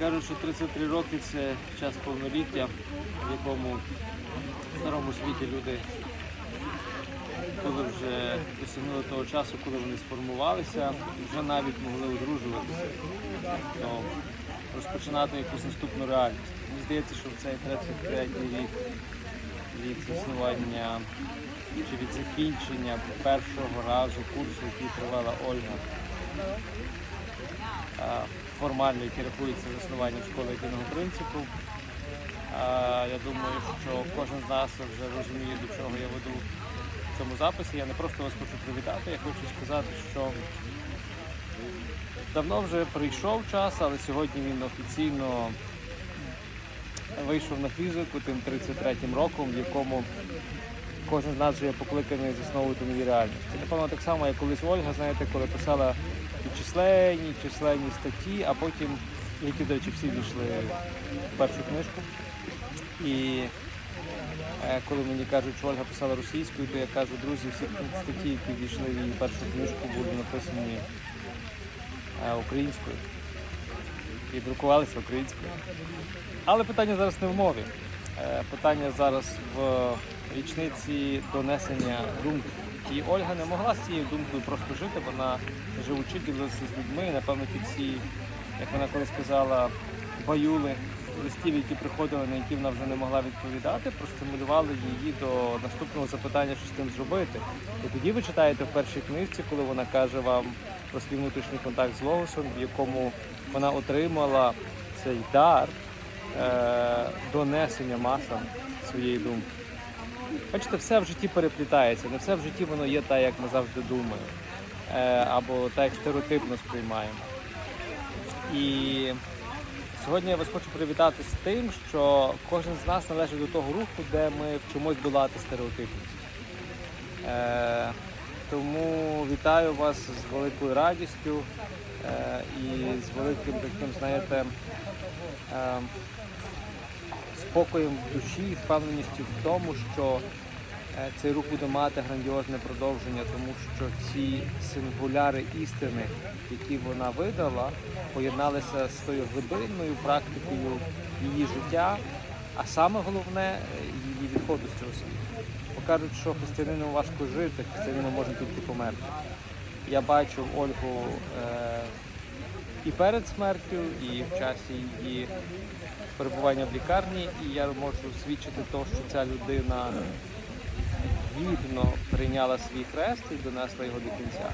Кажуть, що 33 роки це час повноліття, в якому в старому світі люди, коли вже досягнули того часу, коли вони сформувалися, вже навіть могли одружуватися, то розпочинати якусь наступну реальність. Мені здається, що в цей 33 рік від заснування чи від закінчення першого разу курсу, який провела Ольга, формально, який рахується заснуванням школи єдиного принципу. Я думаю, що кожен з нас вже розуміє, до чого я веду в цьому записі. Я не просто вас хочу привітати, я хочу сказати, що давно вже прийшов час, але сьогодні він офіційно вийшов на фізику тим 33-м роком, в якому кожен з нас вже є покликаний засновувати нові реальності. Напевно, так само, як колись Ольга, знаєте, коли писала ті численні, численні статті, а потім, які, до речі, всі війшли в першу книжку. І е, коли мені кажуть, що Ольга писала російською, то я кажу, друзі, всі статті, які війшли в її першу книжку, були написані е, українською і друкувалися українською. Але питання зараз не в мові. Е, Питання зараз в річниці донесення думки. І Ольга не могла з цією думкою просто жити, вона живучи ділилася з людьми, напевно, під ці, як вона колись сказала, баюли листів, які приходили, на які вона вже не могла відповідати, простимулювали її до наступного запитання, що з тим зробити. І тоді ви читаєте в першій книжці, коли вона каже вам про свій внутрішній контакт з Логосом, в якому вона отримала цей дар е, донесення масам своєї думки. Бачите, все в житті переплітається, не все в житті воно є так, як ми завжди думаємо, е, або так, як стереотипно сприймаємо. І сьогодні я вас хочу привітати з тим, що кожен з нас належить до того руху, де ми вчимось долати стереотипність. Е, тому вітаю вас з великою радістю е, і з великим таким, знаєте, спокоєм в душі і впевненістю в тому, що е, цей рух буде мати грандіозне продовження, тому що ці сингуляри істини, які вона видала, поєдналися з тою глибинною практикою її життя, а саме головне е, її відходу з цього світу. Бо кажуть, що християнину важко жити, християнину можна тільки померти. Я бачу Ольгу е, і перед смертю, і в часі її перебування в лікарні, і я можу свідчити то, що ця людина гідно прийняла свій хрест і донесла його до кінця.